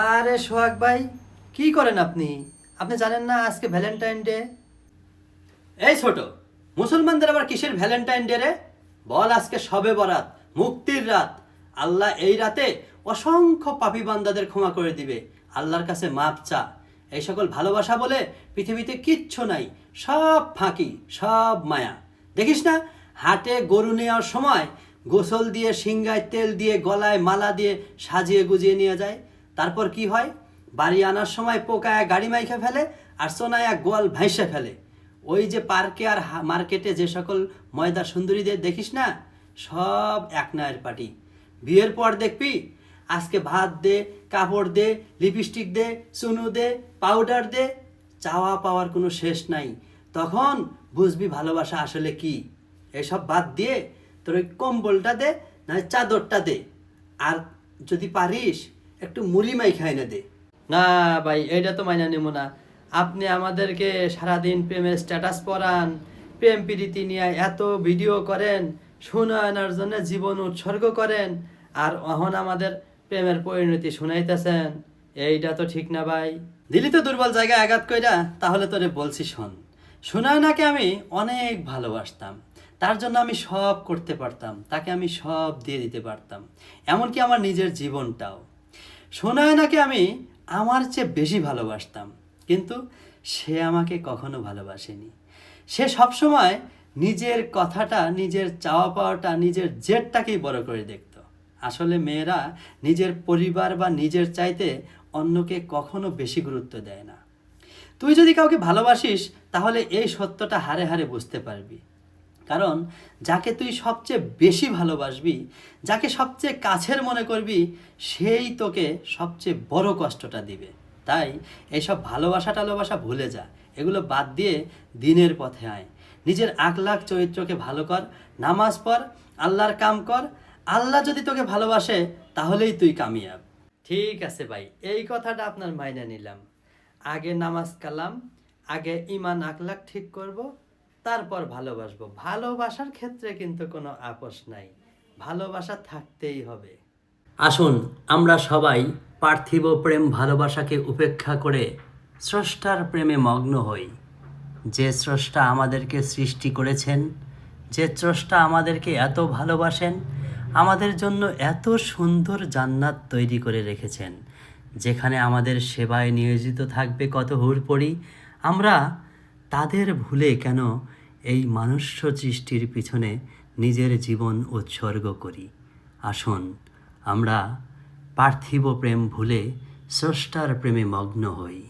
আরে সোহাগ ভাই, কি করেন আপনি? আপনি জানেন না আজকে ভ্যালেন্টাইন ডে এই ছোট, মুসলমানদের আবার কিসের ভ্যালেন্টাইন ডে রে? বল আজকে সবে বরাত, মুক্তির রাত। আল্লাহ এই রাতে অসংখ্য পাপী বান্দাদের ক্ষমা করে দিবে। আল্লাহর কাছে মাপ চা। এই সকল ভালোবাসা বলে পৃথিবীতে কিচ্ছু নাই, সব ফাঁকি, সব মায়া। দেখিস না, হাটে গরু নেওয়ার সময় গোসল দিয়ে, সিংগায় তেল দিয়ে, গলায় মালা দিয়ে সাজিয়ে গুজিয়ে নিয়ে যায়। তারপর কি হয়? বাড়ি আনার সময় পোকায় গাড়ি মাইখে ফেলে আর সোনায়া গোয়াল ভাইসে ফেলে। ওই যে পার্কে আর মার্কেটে যে সকল ময়দা সুন্দরীদের দেখিস না? সব এক নায়ের পার্টি বিয়ের পর দেখবি, আজকে ভাত দে, কাপড় দে, লিপস্টিক দে, চুনু দে, পাউডার দে, চাওয়া পাওয়ার কোনো শেষ নাই। তখন বুঝবি ভালোবাসা আসলে কি? এসব বাদ দিয়ে তোর ওই কম্বলটা দে না চাদরটা দে। আর যদি পারিস একটু মুড়ি মাই খাই না দে। না ভাই এইটা তো মাইনা নেব না। আপনি আমাদেরকে সারাদিন প্রেমের স্ট্যাটাস পড়ান প্রেম প্রীতি নিয়ে এত ভিডিও করেন শুনানোর জন্য জীবন উৎসর্গ করেন আর অহন আমাদের প্রেমের পরিণতি শুনাইতেছেন। এইটা তো ঠিক না ভাই। দিলি তো দুর্বল জায়গায় আঘাত কইরা তাহলে তোরে বলছি শোন। সুনয়নাকে আমি অনেক ভালোবাসতাম। তার জন্য আমি সব করতে পারতাম তাকে আমি সব দিয়ে দিতে পারতাম। এমনকি আমার নিজের জীবনটাও। সুনয়নাকে আমি আমার চেয়ে বেশি ভালোবাসতাম। কিন্তু সে আমাকে কখনো ভালোবাসেনি। সে সবসময় নিজের কথাটা, নিজের চাওয়া পাওয়াটা, নিজের জেদটাকেই বড় করে দেখত। আসলে মেয়েরা নিজের পরিবার বা নিজের চাইতে অন্যকে কখনো বেশি গুরুত্ব দেয় না। তুই যদি কাউকে ভালোবাসিস, তাহলে এই সত্যটা হারে হারে বুঝতে পারবি। কারণ যাকে তুই সবচেয়ে বেশি ভালোবাসবি, যাকে সবচেয়ে কাছের মনে করবি, সেই তোকে সবচেয়ে বড় কষ্টটা দিবে। তাই এইসব ভালোবাসা টালোবাসা ভুলে যা। এগুলো বাদ দিয়ে দিনের পথে আয়। নিজের আকলাক চরিত্রকে ভালো কর, নামাজ পড়, আল্লাহর কাম কর। আল্লাহ যদি তোকে ভালোবাসে, তাহলেই তুই কামিয়াব। ঠিক আছে ভাই, এই কথাটা আপনার মাইনে নিলাম। আগে নামাজ কালাম, আগে ইমান আকলাক ঠিক করব তারপর ভালোবাসবো। ভালোবাসার ক্ষেত্রে কিন্তু কোনো আপোষ নাই। ভালোবাসা থাকতেই হবে। আসুন, আমরা সবাই পার্থিব প্রেম ভালোবাসাকে উপেক্ষা করে স্রষ্টার প্রেমে মগ্ন হই। যে স্রষ্টা আমাদেরকে সৃষ্টি করেছেন, যে স্রষ্টা আমাদেরকে এত ভালোবাসেন, আমাদের জন্য এত সুন্দর জান্নাত তৈরি করে রেখেছেন। যেখানে আমাদের সেবায় নিয়োজিত থাকবে কত হুড়পড়ি, আমরা তাদের ভুলে কেন এই মানুষ্য সৃষ্টির পিছনে নিজের জীবন উৎসর্গ করি? আসুন, আমরা পার্থিব প্রেম ভুলে স্রষ্টার প্রেমে মগ্ন হই।